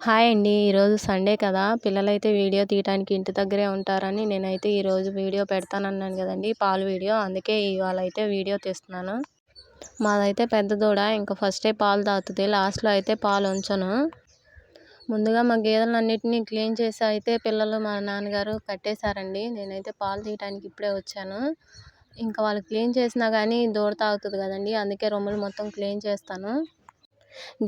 Hi అండి. ఈరోజు Sunday కదా. పిల్లలైతే వీడియో తీయడానికి ఇంటి దగ్గరే ఉంటారని నేనైతే ఈరోజు వీడియో పెడతానన్నాను కదండి పాలు వీడియో. అందుకే ఇవాళ అయితే వీడియో తీస్తున్నాను. మాదైతే పెద్ద దూడ ఇంకా ఫస్టే పాలు తాగుతుంది లాస్ట్లో అయితే పాలు ఉంచను. ముందుగా మా గేదెలన్నింటినీ క్లీన్ చేసి అయితే పిల్లలు మా నాన్నగారు కట్టేశారండి. నేనైతే పాలు తీయడానికి ఇప్పుడే వచ్చాను. ఇంకా వాళ్ళు క్లీన్ చేసినా కానీ దూడ తాగుతుంది కదండి అందుకే రొమ్ములు మొత్తం క్లీన్ చేస్తాను.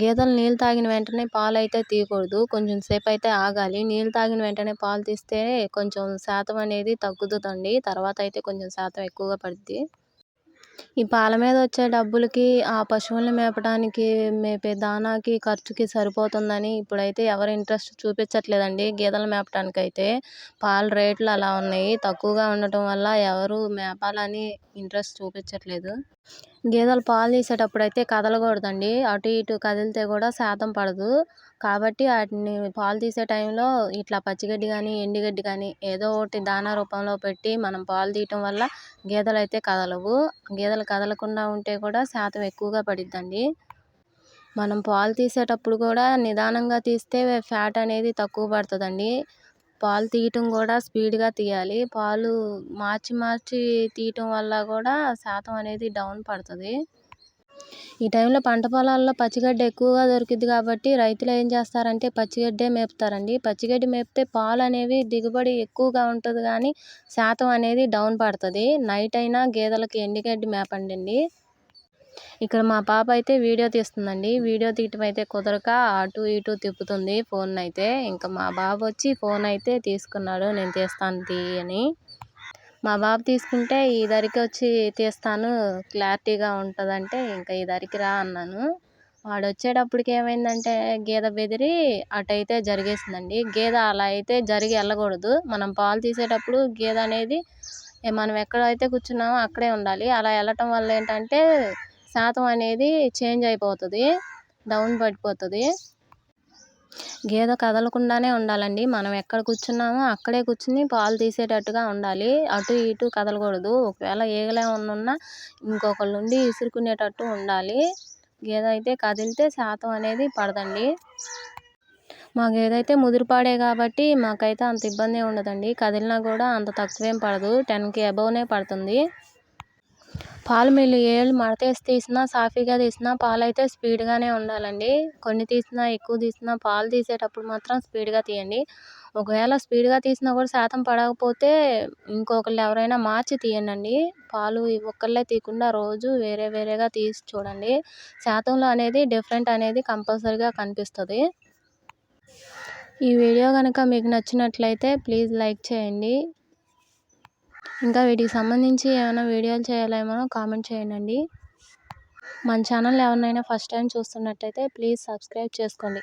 గేదెలు నీళ్ళు తాగిన వెంటనే పాలు అయితే తీయకూడదు. కొంచెం సేపు అయితే ఆగాలి. నీళ్ళు తాగిన వెంటనే పాలు తీస్తే కొంచెం శాతం అనేది తగ్గుతుందండి. తర్వాత అయితే కొంచెం శాతం ఎక్కువగా పడుద్ది. ఈ పాల మీద వచ్చే డబ్బులకి ఆ పశువుల్ని మేపడానికి మేపే దానాకి ఖర్చుకి సరిపోతుందని ఇప్పుడైతే ఎవరు ఇంట్రెస్ట్ చూపించట్లేదండి గేదెలు మేపడానికి అయితే పాల రేట్లు అలా ఉన్నాయి. తక్కువగా ఉండటం వల్ల ఎవరు మేపాలని ఇంట్రెస్ట్ చూపించట్లేదు. గేదెలు పాలు తీసేటప్పుడు అయితే కదలకూడదండి. అటు ఇటు కదిలితే కూడా శాతం పడదు. కాబట్టి వాటిని పాలు తీసే టైంలో ఇట్లా పచ్చిగడ్డి కానీ ఎండుగడ్డి కానీ ఏదో ఒకటి దానా రూపంలో పెట్టి మనం పాలు తీయటం వల్ల గేదెలు అయితే కదలవు. గేదెలు కదలకుండా ఉంటే కూడా శాతం ఎక్కువగా పడిద్దండి. మనం పాలు తీసేటప్పుడు కూడా నిదానంగా తీస్తే ఫ్యాట్ అనేది తక్కువ పడుతుందండి. పాలు తీయటం కూడా స్పీడ్గా తీయాలి. పాలు మార్చి మార్చి తీయటం వల్ల కూడా శాతం అనేది డౌన్ పడుతుంది. ఈ టైంలో పంట పొలాల్లో పచ్చిగడ్డి ఎక్కువగా దొరికిద్ది కాబట్టి రైతులు ఏం చేస్తారంటే పచ్చిగడ్డే మేపుతారండి. పచ్చిగడ్డి మేపితే పాలు అనేవి దిగుబడి ఎక్కువగా ఉంటుంది కానీ శాతం అనేది డౌన్ పడుతుంది. నైట్ అయినా గేదెలకి ఎండుగడ్డి మేపండి ఇక్కడ మా పాప అయితే వీడియో తీస్తుందండి. వీడియో తీయటం అయితే కుదరక అటు ఇటు తిప్పుతుంది ఫోన్ అయితే. ఇంకా మా బాబు వచ్చి ఫోన్ అయితే తీసుకున్నాడు. నేను తీస్తాను తీయని మా బాబు తీసుకుంటే ఈ దరికి వచ్చి తీస్తాను. క్లారిటీగా ఉంటుందంటే ఇంకా ఈ దరికి రా అన్నాను. వాడు వచ్చేటప్పటికి ఏమైందంటే గేదె బెదిరి అటైతే జరిగేసిందండి. గేదె అలా అయితే జరిగి వెళ్ళకూడదు. మనం పాలు తీసేటప్పుడు గేదె అనేది మనం ఎక్కడైతే కూర్చున్నామో అక్కడే ఉండాలి. అలా వెళ్ళటం వల్ల ఏంటంటే శాతం అనేది చేంజ్ అయిపోతుంది డౌన్ పడిపోతుంది. గేదె కదలకుండానే ఉండాలండి. మనం ఎక్కడ కూర్చున్నామో అక్కడే కూర్చుని పాలు తీసేటట్టుగా ఉండాలి. అటు ఇటు కదలకూడదు. ఒకవేళ ఏగలే ఉన్నా ఇంకొకళ్ళు ఉండి ఇసురుకునేటట్టు ఉండాలి. గేదె అయితే కదిలితే శాతం అనేది పడదండి. మా గేదె అయితే ముదిరిపాడే కాబట్టి మాకైతే అంత ఇబ్బంది ఉండదండి. కదిలినా కూడా అంత తక్కువేం పడదు. టెన్కి అబౌవ్నే పడుతుంది. పాలు మిల్లు ఏళ్ళు మడతేసి తీసినా సాఫీగా తీసినా పాలైతే స్పీడ్గానే ఉండాలండి. కొన్ని తీసినా ఎక్కువ తీసినా పాలు తీసేటప్పుడు మాత్రం స్పీడ్గా తీయండి. ఒకవేళ స్పీడ్గా తీసినా కూడా శాతం పడకపోతే ఇంకొకళ్ళు ఎవరైనా మార్చి తీయండి పాలు ఒక్కళ్ళే తీయకుండా రోజు వేరే వేరేగా తీసి చూడండి. శాతంలో అనేది డిఫరెంట్ అనేది కంపల్సరీగా కనిపిస్తుంది. ఈ వీడియో కనుక మీకు నచ్చినట్లయితే ప్లీజ్ లైక్ చేయండి. ఇంకా వీటికి సంబంధించి ఏమైనా వీడియోలు చేయాలేమో కామెంట్ చేయండి మన ఛానల్ ఎవరినైనా ఫస్ట్ టైం చూస్తున్నట్టయితే ప్లీజ్ సబ్స్క్రైబ్ చేసుకోండి.